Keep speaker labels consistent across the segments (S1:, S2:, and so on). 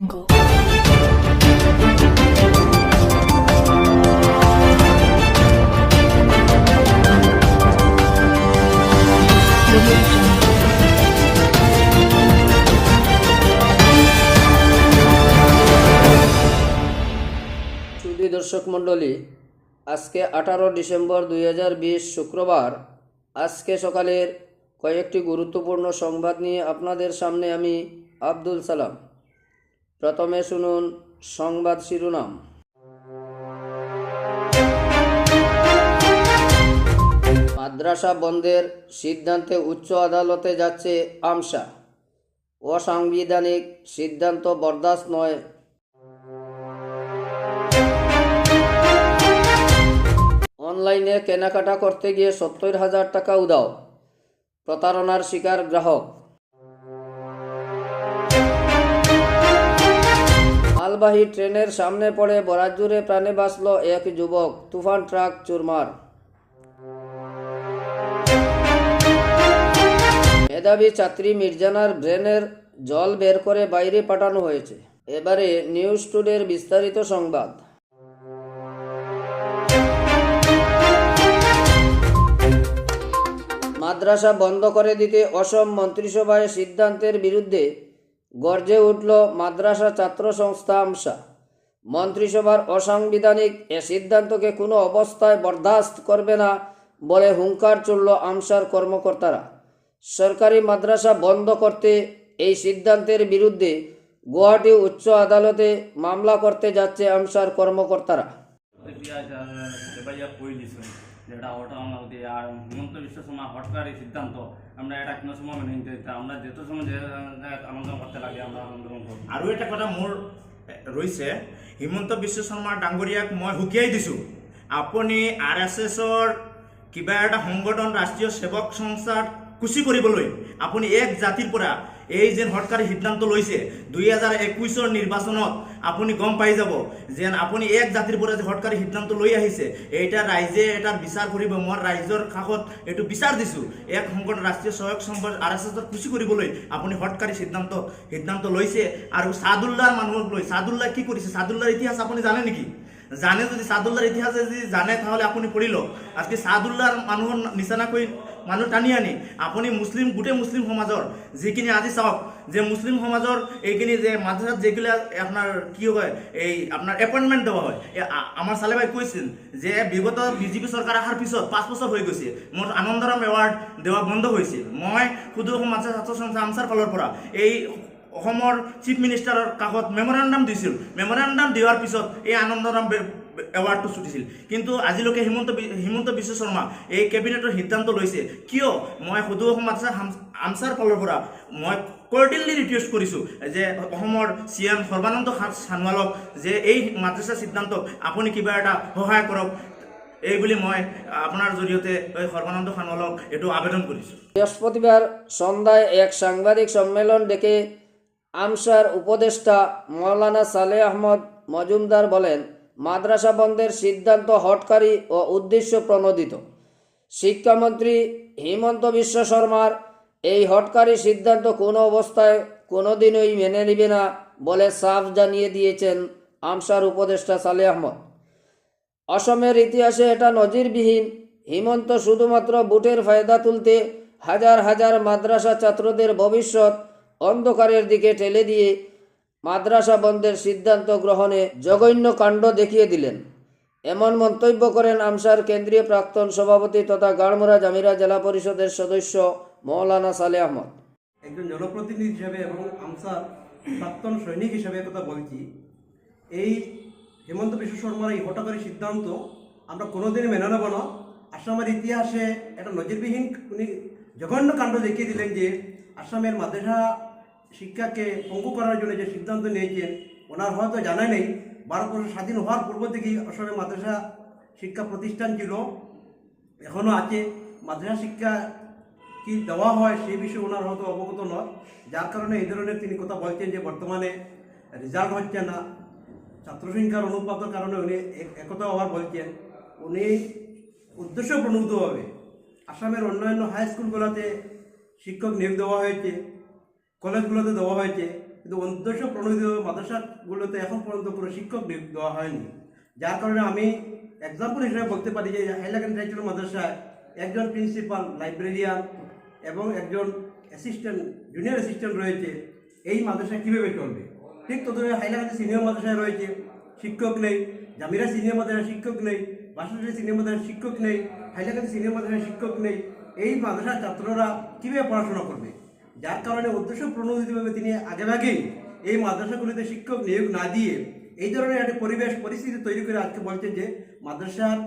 S1: Audio
S2: দর্শক মণ্ডলী, আজকে আঠারো ডিসেম্বর দুই হাজার বিশ শুক্রবার। আজকে সকালের কয়েকটি গুরুত্বপূর্ণ সংবাদ নিয়ে আপনাদের সামনে আমি আব্দুল সালাম। প্রথমে শুনুন সংবাদ শিরোনাম। মাদ্রাসা বন্ধের সিদ্ধান্তে উচ্চ আদালতে যাচ্ছে আমসা। অসাংবিধানিক সিদ্ধান্ত বরদাস্ত নয়। অনলাইনে কেনাকাটা করতে গিয়ে সত্তর হাজার টাকা উদাও প্রতারণার শিকার গ্রাহক। মালবাহী ট্রেনের সামনে পড়ে বরাজুরে প্রাণে বাঁচল এক যুবক। তুফান ট্রাক চুরমার। মেধাবী ছাত্রী মির্জানার ব্রেনের জল বের করে বাইরে পাঠানো হয়েছে। এবারে নিউজ টুডের বিস্তারিত সংবাদ। মাদ্রাসা বন্ধ করে দিতে অসম মন্ত্রিসভায় সিদ্ধান্তের বিরুদ্ধে গর্জে উঠল মাদ্রাসা ছাত্র সংস্থা আমসা। মন্ত্রিসভার অসাংবিধানিক এ সিদ্ধান্তকে কোনো অবস্থায় বরদাস্ত করবে না বলে হুঙ্কার চলল আমসার কর্মকর্তারা। সরকারি মাদ্রাসা বন্ধ করতে এই সিদ্ধান্তের বিরুদ্ধে গুয়াহাটি উচ্চ আদালতে মামলা করতে যাচ্ছে আমসার কর্মকর্তারা।
S3: যেটা আমরা আর হিমন্ত বিশ্ব শর্মা হটকারী সিদ্ধান্ত, আমরা এটা কোনো সময় মেনে নিতে দিতে আমরা যেত সময় যে আনন্দ করতে লাগে, আমরা আনন্দ করব।
S4: আৰু এটা কথা মোৰ ৰৈছে, হিমন্ত বিশ্ব শৰ্মা ডাঙৰীয়াক মই সুকীয়াই দিছোঁ। আপুনি আৰ এছ এছৰ কিবা এটা সংগঠন, ৰাষ্ট্ৰীয় সেৱক সংস্থাত কুচি কৰিবলৈ, আপুনি এক জাতিৰ পৰা এই যে হটকাৰী সিদ্ধান্ত লৈছে দুই হাজাৰ একৈছৰ নিৰ্বাচনত আপুনি গম পাই যাব যেন আপুনি এক জাতিৰ পৰা যে হটকাৰী সিদ্ধান্ত লৈ আহিছে, এইটা ৰাইজে এটাৰ বিচাৰ কৰিব, মই ৰাইজৰ কাষত এইটো বিচাৰ দিছোঁ। এক সংগঠন ৰাষ্ট্ৰীয় সহায়ক সংঘ আৰ এছ এছৰ কুচি কৰিবলৈ আপুনি হটকাৰী সিদ্ধান্ত সিদ্ধান্ত লৈছে আৰু চাদুল্লাৰ মানুহক লৈ চাদুল্লাহ কি কৰিছে? চাদুল্লাৰ ইতিহাস আপুনি জানে নেকি? জানে যদি চাদুল্লাৰ ইতিহাস যদি জানে, তাহলে আপুনি লওক। আজকে চাদুল্লাৰ মানুহৰ নিচানাকৈ মানুহ টানি আনি। আপুনি মুছলিম, গোটেই মুছলিম সমাজৰ যিখিনি আজি চাওক, যে মুছলিম সমাজৰ এইখিনি যে মাদ্ৰাসাত যেগুলা আপোনাৰ কি হয়, এই আপোনাৰ এপইণ্টমেণ্ট দেওয়া হয়। আমাৰ চালেবাই কৈছিল যে বিগত বিজেপি চৰকাৰ অহাৰ পিছত পাঁচ বছৰ হৈ গৈছে। মোৰ আনন্দৰাম এৱাৰ্ড দেওয়া বন্ধ হৈছিল। মই সুদূৰ মাদ্ৰাসা ছাত্ৰ সংস্থা আমচাৰ ফালৰ পৰা এই অসমৰ চিফ মিনিষ্টাৰৰ কাষত মেমৰেণ্ডাম দিছিল। মেমৰেণ্ডাম দিয়াৰ পিছত এই আনন্দৰাম এৱাৰ্ডটো ছুটিছিল। কিন্তু আজিলৈকে হিমন্ত হিমন্ত বিশ্ব শৰ্মা এই কেবিনেটৰ সিদ্ধান্ত লৈছে। কিয়? মই সদৌ অসম আমচাৰ ফালৰ পৰা। মই কৰ্ডিয়েলি ৰিকুৱেষ্ট কৰিছোঁ যে অসমৰ চি এম সৰ্বানন্দ সোণোৱালক যে এই মাদ্ৰাসা সিদ্ধান্তক আপুনি কিবা এটা সহায় কৰক। এই বুলি মই আপোনাৰ জৰিয়তে এই সৰ্বানন্দ সোণোৱালক এইটো আবেদন কৰিছোঁ।
S2: বৃহস্পতিবার সন্ধ্যায় এক সাংবাদিক সম্মেলন ডেকে আমসার উপদেষ্টা মৌলানা সালে আহমদ মজুমদার বলেন মাদ্রাসা বন্ধের সিদ্ধান্ত হটকারী ও উদ্দেশ্য প্রণোদিত। শিক্ষামন্ত্রী হিমন্ত বিশ্ব শর্মার এই হটকারী সিদ্ধান্ত কোনো অবস্থায় কোনোদিনই মেনে নিবে না বলে সাফ জানিয়ে দিয়েছেন আমসার উপদেষ্টা সালে আহমদ। অসমের ইতিহাসে এটা নজিরবিহীন। হিমন্ত শুধুমাত্র বুটের ফায়দা তুলতে হাজার হাজার মাদ্রাসা ছাত্রদের ভবিষ্যৎ অন্ধকারের দিকে ঠেলে দিয়ে মাদ্রাসা বন্ধের সিদ্ধান্ত গ্রহণে জঘন্য কাণ্ড দেখিয়ে দিলেন। এমন মন্তব্য করেন আমসার কেন্দ্রীয় প্রাক্তন সভাপতি তথা গাড়মুরা জামিরা জেলা পরিষদের সদস্য মৌলানা সালে আহমদ।
S5: একজন জনপ্রতিনিধি হিসেবে এবং আমসার প্রাক্তন সৈনিক হিসেবে কথা বলছি। এই হেমন্ত বিশ্ব শর্মার এই হঠাৎকারী সিদ্ধান্ত আমরা কোনোদিনই মেনে নেব না। আসামের ইতিহাসে একটা নজিরবিহীন, উনি জঘন্য কাণ্ড দেখিয়ে দিলেন যে আসামের মাদ্রাসা শিক্ষাকে পঙ্গু করার জন্য যে সিদ্ধান্ত নিয়েছেন, ওনার হয়তো জানা নেই। ভারতবর্ষ স্বাধীন হওয়ার পূর্ব থেকেই আসামে মাদ্রাসা শিক্ষা প্রতিষ্ঠান ছিল এখনও আছে। মাদ্রাসা শিক্ষা কি দেওয়া হয় সেই বিষয়ে ওনার হয়তো অবগত নয় যার কারণে এই ধরনের তিনি কথা বলছেন যে বর্তমানে রেজাল্ট হচ্ছে না। ছাত্র সংখ্যার অনুপাতের কারণে উনি এক- একথা আবার বলছেন, উনি উদ্দেশ্য প্রণোদিতভাবে আসামের অন্যান্য হাই স্কুলগুলোতে শিক্ষক নিয়োগ দেওয়া হয়েছে। কলেজগুলোতে দেওয়া হয়েছে, কিন্তু উদ্দেশ্য প্রণোদিত মাদ্রাসাগুলোতে এখন পর্যন্ত কোনো শিক্ষক দেওয়া হয়নি। যার কারণে আমি এক্সাম্পল হিসেবে বলতে পারি যে হাইলাকান্দি রাইচুর মাদ্রাসায় একজন প্রিন্সিপাল লাইব্রেরিয়ান এবং একজন অ্যাসিস্ট্যান্ট জুনিয়র অ্যাসিস্ট্যান্ট রয়েছে। এই মাদ্রাসায় কীভাবে চলবে? ঠিক ততভাবে হাইলাকান্দি সিনিয়র মাদ্রাসায় রয়েছে শিক্ষক নেই, জামিরা সিনিয়র মাদ্রাসায় শিক্ষক নেই বাসাটি সিনিয়র মাদ্রাসায় শিক্ষক নেই, হাইলাকান্দি সিনিয়র মাদ্রাসায় শিক্ষক নেই। এই মাদ্রাসার ছাত্ররা কীভাবে পড়াশোনা করবে? যার কারণে উদ্দেশ্য প্রণোদিতভাবে তিনি আগেভাগেই এই মাদ্রাসাগুলিতে শিক্ষক নিয়োগ না দিয়ে এই ধরনের একটা পরিবেশ, পরিস্থিতি তৈরি করে আজকে বলছেন যে মাদ্রাসার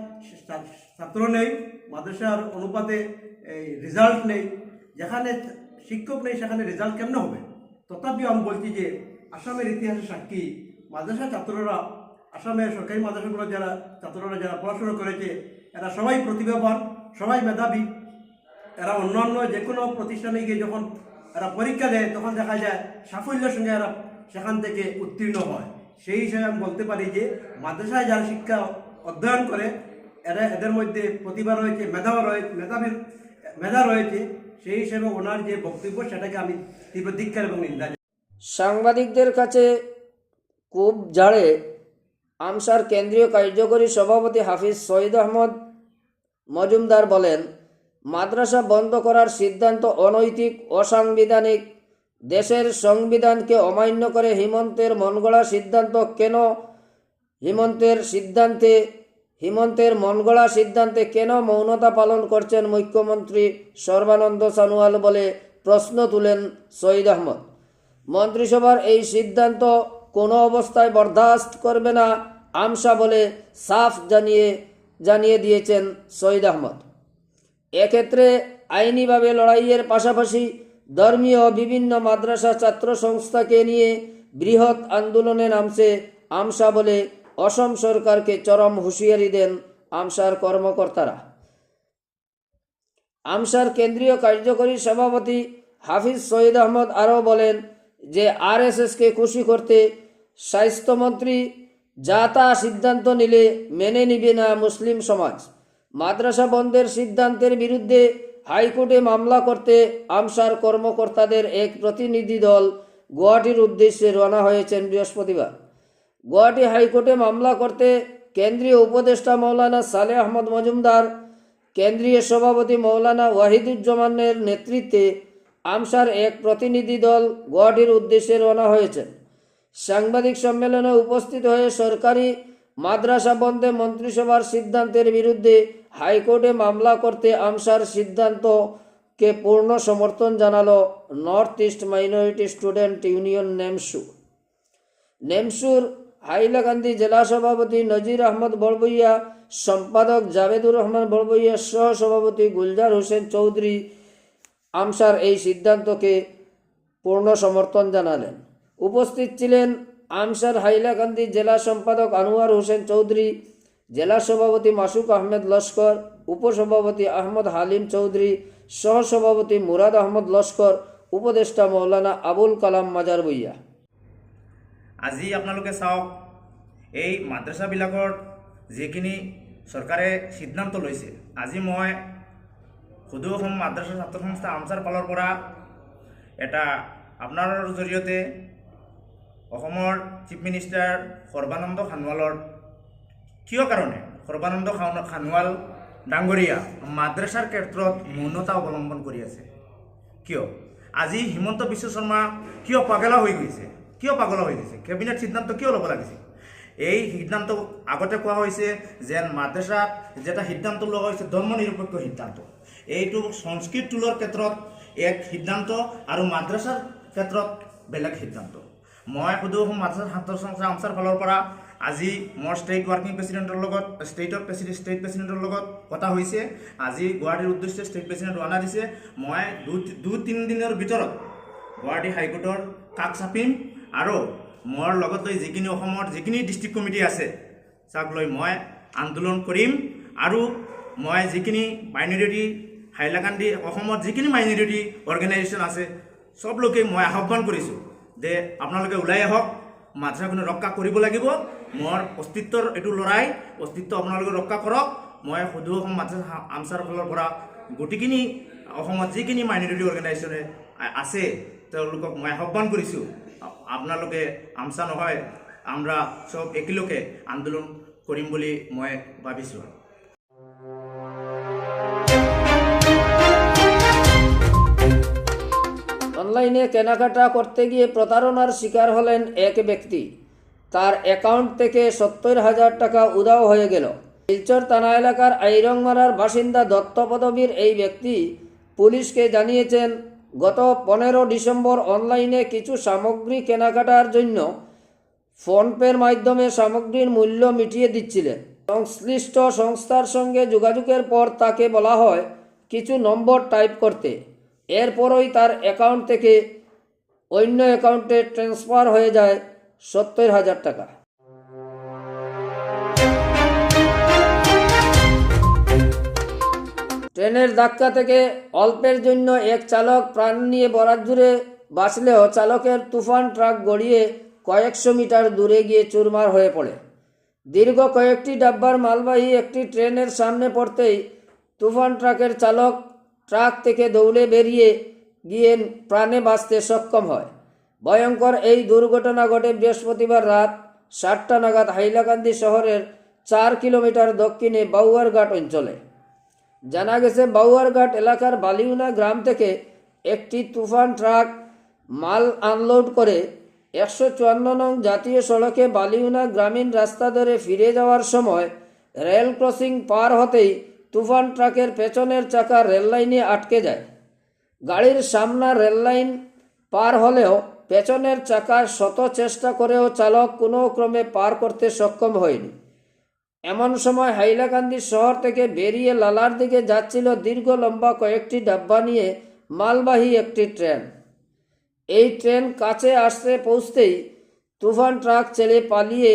S5: ছাত্র নেই, মাদ্রাসার অনুপাতে এই রেজাল্ট নেই, যেখানে শিক্ষক নেই সেখানে রেজাল্ট কেমন হবে? তথাপিও আমি বলছি যে আসামের ইতিহাসে সাক্ষী মাদ্রাসা ছাত্ররা, আসামের সরকারি মাদ্রাসাগুলো যারা ছাত্ররা যারা পড়াশোনা করেছে, এরা সবাই প্রতিভাবান, সবাই মেধাবী, এরা অন্যান্য যে কোনো প্রতিষ্ঠানে গিয়ে যখন এরা পরীক্ষা দেয়, তখন দেখা যায় সাফল্যের সঙ্গে এরা সেখান থেকে উত্তীর্ণ হয়। সেই হিসাবে আমি বলতে পারি যে, মাদ্রাসায় যারা শিক্ষা অধ্যয়ন করে, এরা এদের মধ্যে প্রতিভা রয়েছে মেধাও রয়েছে মেধাবীর মেধা রয়েছে। সেই হিসেবে ওনার যে বক্তব্য, সেটাকে আমি তীব্র ধিক্কার এবং নিন্দা
S2: সাংবাদিকদের কাছে কূপ ঝাড়ে আমসার কেন্দ্রীয় কার্যকরী সভাপতি হাফিজ সৈয়দ আহমদ মজুমদার বলেন মাদ্রাসা বন্ধ করার সিদ্ধান্ত অনৈতিক, অসাংবিধানিক। দেশের সংবিধানকে অমান্য করে হিমন্তের মনগড়া সিদ্ধান্ত কেন? হিমন্তের সিদ্ধান্তে, হিমন্তের মনগড়া সিদ্ধান্তে কেন মৌনতা পালন করছেন মুখ্যমন্ত্রী সর্বানন্দ সানোয়াল বলে প্রশ্ন তুলেন সঈদ আহমদ। মন্ত্রিসভার এই সিদ্ধান্ত কোনো অবস্থায় বরদাস্ত করবে না, আমসা বলে সাফ জানিয়ে জানিয়ে দিয়েছেন সঈদ আহমদ। এক্ষেত্রে আইনিভাবে লড়াইয়ের পাশাপাশি ধর্মীয় বিভিন্ন মাদ্রাসা ছাত্র সংস্থাকে নিয়ে বৃহৎ আন্দোলনে নামছে আমসা বলে অসম সরকারকে চরম হুঁশিয়ারি দেন আমসার কর্মকর্তারা। আমসার কেন্দ্রীয় কার্যকরী সভাপতি হাফিজ সৈয়দ আহমদ আরও বলেন যে আরএসএসকে খুশি করতে স্বাস্থ্যমন্ত্রী যা তা সিদ্ধান্ত নিলে মেনে নিবে না মুসলিম সমাজ। মাদ্রাসা বন্ধের সিদ্ধান্তের বিরুদ্ধে হাইকোর্টে মামলা করতে আমসার কর্মকর্তাদের এক প্রতিনিধি দল গুয়াহাটির উদ্দেশ্যে রওনা হয়েছেন বৃহস্পতিবার। গুয়াহাটি হাইকোর্টে মামলা করতে কেন্দ্রীয় উপদেষ্টা মৌলানা সালে আহমদ মজুমদার, কেন্দ্রীয় সভাপতি মৌলানা ওয়াহিদুজ্জামানের নেতৃত্বে আমসার এক প্রতিনিধি দল গুয়াহাটির উদ্দেশ্যে রওনা হয়েছেন। সাংবাদিক সম্মেলনে উপস্থিত হয়ে সরকারি মাদ্রাসা বন্ধে মন্ত্রিসভার সিদ্ধান্তের বিরুদ্ধে হাইকোর্টে মামলা করতে আমসার সিদ্ধান্তকে পূর্ণ সমর্থন জানালো North East Minority Student Union NEMSU. নেমসুর Hailakandi জেলা সভাপতি নজির আহমদ বড়বইয়া, সম্পাদক জাভেদুর রহমান বড়বইয়া সহ সভাপতি গুলজার হোসেন চৌধুরী আমসার এই সিদ্ধান্তকে পূর্ণ সমর্থন জানালেন। উপস্থিত ছিলেন আমসার হাইলাকান্দি জেলা সম্পাদক আনোয়ার হোসেন চৌধুরী জেলা সভাপতি মাসুক আহমেদ লস্কর, উপসভাপতি আহমদ হালিম চৌধুরী, সহসভাপতি মুরাদ আহমদ লস্কর, উপদেষ্টা মৌলানা আবুল কালাম মাজার বইয়া
S4: আজি আপোনালোকে চাওক, এই মাদ্ৰাছাবিলাকৰ যিখিনি চৰকাৰে সিদ্ধান্ত লৈছে, আজি মই সদৌ অসম মাদ্ৰাছা ছাত্ৰ সংস্থা আমচাৰ ফালৰ পৰা এটা আপোনাৰ জৰিয়তে অসমৰ চিফ মিনিষ্টাৰ সৰ্বানন্দ সানোৱালৰ কিয় কাৰণে? সৰ্বানন্দ খান- সানোৱাল ডাঙৰীয়া মাদ্ৰাছাৰ ক্ষেত্ৰত মৌনতা অৱলম্বন কৰি আছে। কিয়? আজি হিমন্ত বিশ্ব শৰ্মা কিয় পাগলা হৈ গৈছে? কিয় পাগলা হৈ গৈছে? কেবিনেট সিদ্ধান্ত কিয় ল'ব লাগিছে এই সিদ্ধান্ত আগতে কোৱা হৈছে যে মাদ্ৰাছাত যেটা সিদ্ধান্ত লোৱা হৈছে ধৰ্ম নিৰপেক্ষ সিদ্ধান্ত। এইটো সংস্কৃত টোলৰ ক্ষেত্ৰত এক সিদ্ধান্ত আৰু মাদ্ৰাছাৰ ক্ষেত্ৰত বেলেগ সিদ্ধান্ত। মই সুধো মাদ্ৰাছা ছাত্ৰ সংস্থা আমচাৰ ফালৰ পৰা আজি মোৰ ষ্টেট ৱৰ্কিং প্ৰেচিডেণ্টৰ লগত ষ্টেটৰ প্ৰেচিডেণ্ট ষ্টেট প্ৰেচিডেণ্টৰ লগত কথা হৈছে। আজি গুৱাহাটীৰ উদ্দেশ্যে ষ্টেট প্ৰেচিডেণ্ট ৰাওনা দিছে। মই দুই দুই তিনিদিনৰ ভিতৰত গুৱাহাটী হাইকোৰ্টৰ কাষ চাপিম আৰু মোৰ লগত লৈ যিখিনি অসমৰ যিখিনি ডিষ্ট্ৰিক্ট কমিটি আছে যাক লৈ মই আন্দোলন কৰিম আৰু মই যিখিনি মাইনৰিটি হাইলাকান্দি অসমত যিখিনি মাইনৰিটি অৰ্গেনাইজেশ্যন আছে চব লোকে মই আহ্বান কৰিছোঁ যে আপোনালোকে ওলাই আহক, মাদ্ৰাছাখনে ৰক্ষা কৰিব লাগিব। মোৰ অস্তিত্বৰ এইটো লৰাই, অস্তিত্ব আপোনালোকে ৰক্ষা কৰক। মই সদৌ অসম মাদ্ৰাছা আমচাৰ ফালৰ পৰা, গোটেইখিনি অসমত যিখিনি মাইনৰিটি অৰ্গেনাইজেশ্যনে আছে, তেওঁলোকক মই আহ্বান কৰিছোঁ আপোনালোকে আমচা নহয়, আমরা সব একেলগে আন্দোলন কৰিম বুলি মই ভাবিছোঁ।
S2: অনলাইনে কেনাকাটা করতে গিয়ে প্রতারণার শিকার হলেন এক ব্যক্তি। তার অ্যাকাউন্ট থেকে সত্তর হাজার টাকা উধাও হয়ে গেল। শিলচর থানা এলাকার আইরংমারার বাসিন্দা দত্ত পদবীর এই ব্যক্তি পুলিশকে জানিয়েছেন, গত পনেরো ডিসেম্বর অনলাইনে কিছু সামগ্রী কেনাকাটার জন্য ফোনপের মাধ্যমে সামগ্রীর মূল্য মিটিয়ে দিচ্ছিলেন। সংশ্লিষ্ট সংস্থার সঙ্গে যোগাযোগের পর তাকে বলা হয়, কিছু নম্বর টাইপ করতে। এরপরই তার অ্যাকাউন্ট থেকে অন্য অ্যাকাউন্টে ট্রান্সফার হয়ে যায়। সত্তর হাজার টাকা। ট্রেনের ধাক্কা থেকে অল্পের জন্য এক চালক প্রাণ নিয়ে বরাত জুড়ে বাঁচলেও চালকের তুফান ট্রাক গড়িয়ে কয়েকশো মিটার দূরে গিয়ে চুরমার হয়ে পড়ে। দীর্ঘ কয়েকটি ডাব্বার মালবাহী একটি ট্রেনের সামনে পড়তেই তুফান ট্রাকের চালক ট্রাক থেকে দৌড়ে বেরিয়ে গিয়ে প্রাণে বাঁচতে সক্ষম হয়। ভয়ঙ্কর এই দুর্ঘটনা ঘটে বৃহস্পতিবার রাত সাতটা নাগাদ হাইলাকান্দি শহরের চার কিলোমিটার দক্ষিণে বাউয়ারঘাট অঞ্চলে। জানা গেছে, বাউয়ারঘাট এলাকার বালিউনা গ্রাম থেকে একটি তুফান ট্রাক মাল আনলোড করে একশো চুয়ান্ন নং জাতীয় সড়কে বালিউনা গ্রামীণ রাস্তা ধরে ফিরে যাওয়ার সময় রেল ক্রসিং পার হতেই তুফান ট্রাকের পেছনের চাকা রেললাইনে আটকে যায়। গাড়ির সামনা রেললাইন পার হলেও পেছনের চাকা শত চেষ্টা করেও চালক কোনো ক্রমে পার করতে সক্ষম হয়নি। এমন সময় হাইলাকান্দি শহর থেকে বেরিয়ে লালার দিকে যাচ্ছিল দীর্ঘ লম্বা কয়েকটি ডাব্বা নিয়ে মালবাহী একটি ট্রেন। এই ট্রেন কাছে আসতে পৌঁছতেই তুফান ট্রাক ছেড়ে পালিয়ে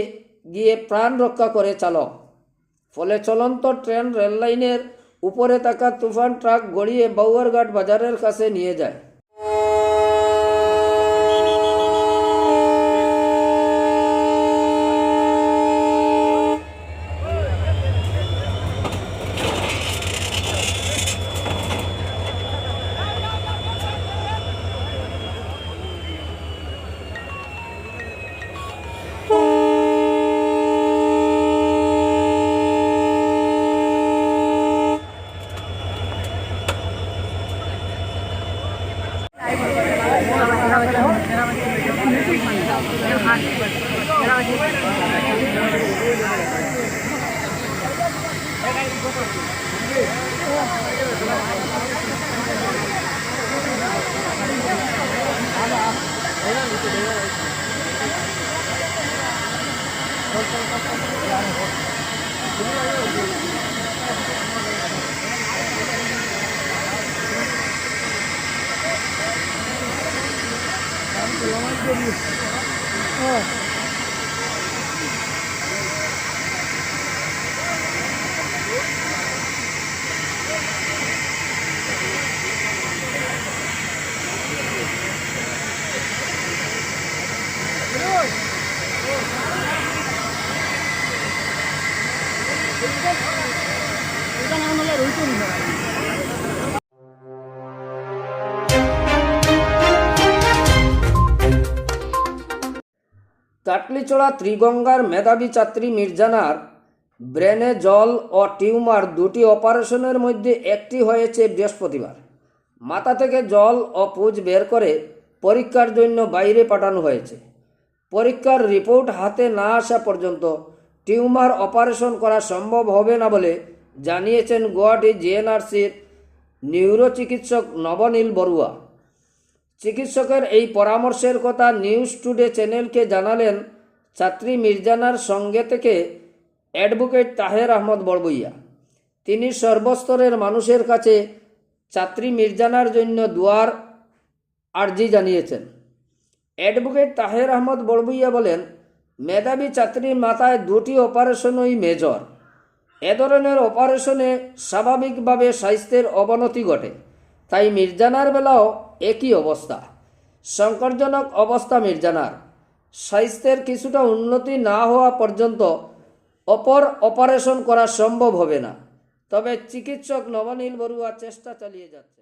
S2: গিয়ে প্রাণ রক্ষা করে চালক। ফলে চলন্ত ট্রেন রেললাইনের উপরে থাকা তুফান ট্রাক গড়িয়ে বাউয়ারঘাট বাজারের কাছে নিয়ে যায়। Oh. কাটলিচড়া ত্রিগঙ্গার মেধাবী ছাত্রী মির্জানার ব্রেনে জল ও টিউমার দুটি অপারেশনের মধ্যে একটি হয়েছে বৃহস্পতিবার। মাথা থেকে জল ও পুজ বের করে পরীক্ষার জন্য বাইরে পাঠানো হয়েছে। পরীক্ষার রিপোর্ট হাতে না আসা পর্যন্ত টিউমার অপারেশন করা সম্ভব হবে না বলে জানিয়েছেন গুয়াহাটি জিএনআরসির নিউরো চিকিৎসক নবনীল বড়ুয়া। চিকিৎসকের এই পরামর্শের কথা নিউজ টুডে চ্যানেলকে জানালেন ছাত্রী মির্জানার সঙ্গে থেকে অ্যাডভোকেট তাহের আহমদ বড়বইয়া। তিনি সর্বস্তরের মানুষের কাছে ছাত্রী মির্জানার জন্য দুয়ার আর্জি জানিয়েছেন। অ্যাডভোকেট তাহের আহমদ বড়বইয়া বলেন মেধাবী ছাত্রীর মাথায় দুটি অপারেশনই মেজর। এ ধরনের অপারেশনে স্বাভাবিকভাবে স্বাস্থ্যের অবনতি ঘটে, তাই মির্জানার বেলাও একই অবস্থা। সংকটজনক অবস্থা মির্জানার। স্বাস্থ্যের কিছুটা উন্নতি না হওয়া পর্যন্ত অপর অপারেশন করা সম্ভব হবে না। তবে চিকিৎসক নবনীল বড়ুয়া চেষ্টা চালিয়ে যাচ্ছে